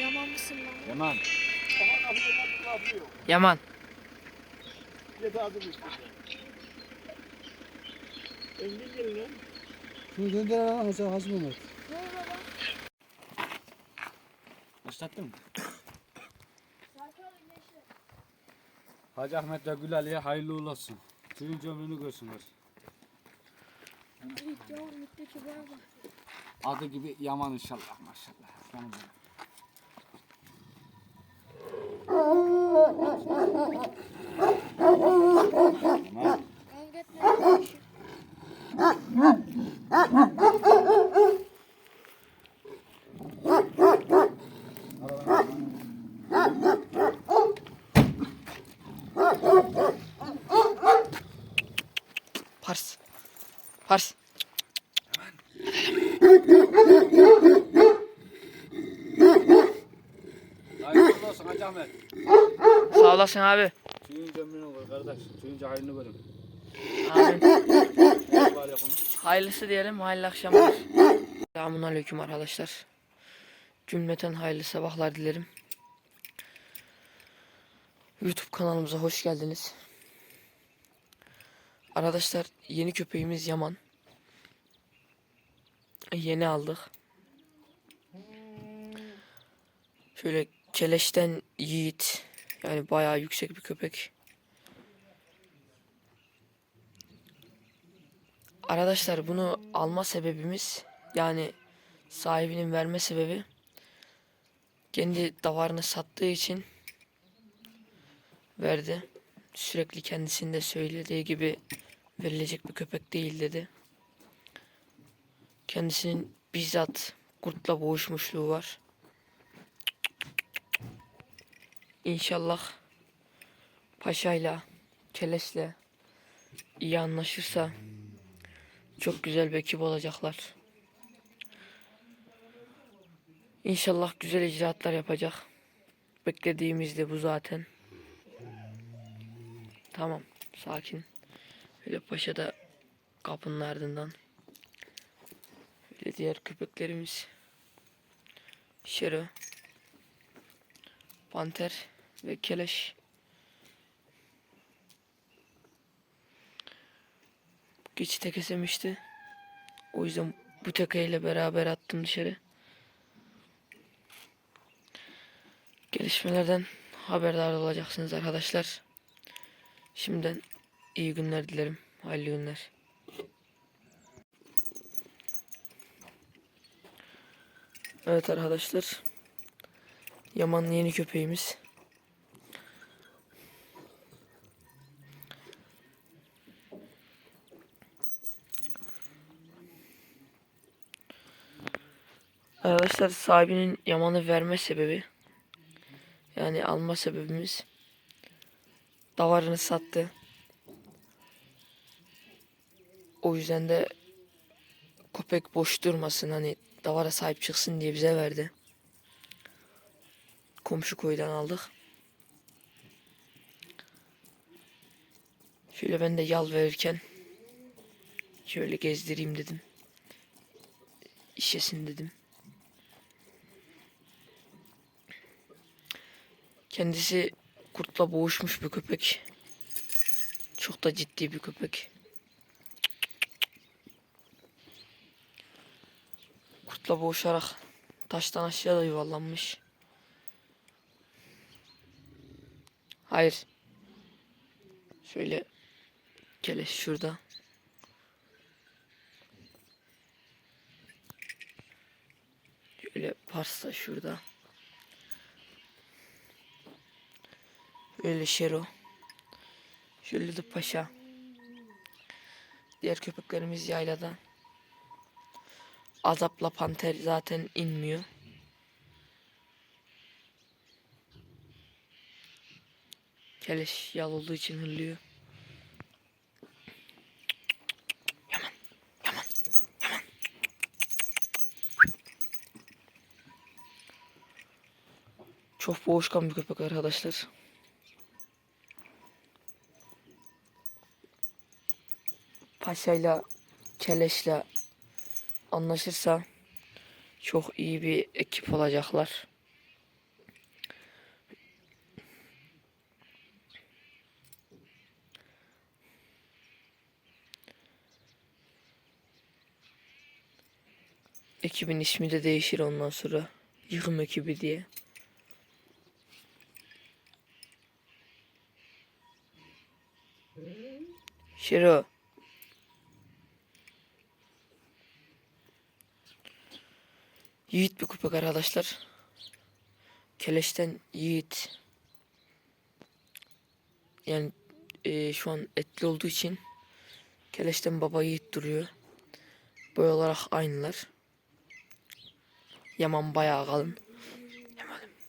Yaman mısın lan? Yaman. Yaman. Engin gelin lan. Şunu döndür ama Hasan Hasan Mehmet. Başlattın mı? Hacı Ahmet ve Gül Ali'ye hayırlı uğurlu olsun. Tüyün ömrünü görsünler. Adı gibi Yaman inşallah maşallah. Benim. Pars. Pars. Hayırlı olsun Hacı Ahmet. Sağ olasın abi. Tüyün ömrünü gör kardeş. Tüyünce hayrını görün. Amin. Hayırlısı diyelim. Hayırlı akşamlar. Selamun aleyküm arkadaşlar. Cümleten hayırlı sabahlar dilerim. YouTube kanalımıza hoş geldiniz. Arkadaşlar yeni köpeğimiz Yaman. Yeni aldık. Şöyle keleşten yiğit. Yani bayağı yüksek bir köpek. Arkadaşlar bunu alma sebebimiz yani sahibinin verme sebebi kendi davarını sattığı için verdi. Sürekli kendisinde söylediği gibi verilecek bir köpek değil dedi. Kendisinin bizzat kurtla boğuşmuşluğu var. İnşallah paşayla, kelesle iyi anlaşırsa çok güzel bir ekip olacaklar. İnşallah güzel icraatlar yapacak. Beklediğimiz de bu zaten. Tamam, sakin. Öyle paşa da kapının ardından. Öyle diğer köpeklerimiz. Şero. Panter ve Keleş. Geçite kesemişti. O yüzden bu tekeyle beraber attım dışarı. Gelişmelerden haberdar olacaksınız arkadaşlar. Şimdiden iyi günler dilerim. Hayırlı günler. Evet arkadaşlar. Yaman yeni köpeğimiz. Arkadaşlar sahibinin Yaman'ı verme sebebi yani alma sebebimiz davarını sattı. O yüzden de köpek boş durmasın hani davara sahip çıksın diye bize verdi. Komşu koydan aldık. Şöyle ben de yal verirken şöyle gezdireyim dedim. İşesin dedim. Kendisi kurtla boğuşmuş bir köpek. Çok da ciddi bir köpek. Kurtla boğuşarak taştan aşağı da yuvarlanmış. Hayır. Şöyle keleş şurada. Şöyle parsa şurada. Öyle Şero. Şöyle de Paşa. Diğer köpeklerimiz yaylada. Azapla Panter zaten inmiyor. Keleş yal olduğu için hırlıyor. Yaman, yaman, yaman. Çok boğuşkan bir köpek arkadaşlar. Paşa'yla Keleş'le anlaşırsa çok iyi bir ekip olacaklar. Ekibin ismi de değişir ondan sonra. Yıkım ekibi diye. Şiro. Yiğit bir köpek arkadaşlar. Keleşten Yiğit. Yani eee, şu an etli olduğu için Keleşten baba Yiğit duruyor. Boy olarak aynılar. Yaman bayağı kalın.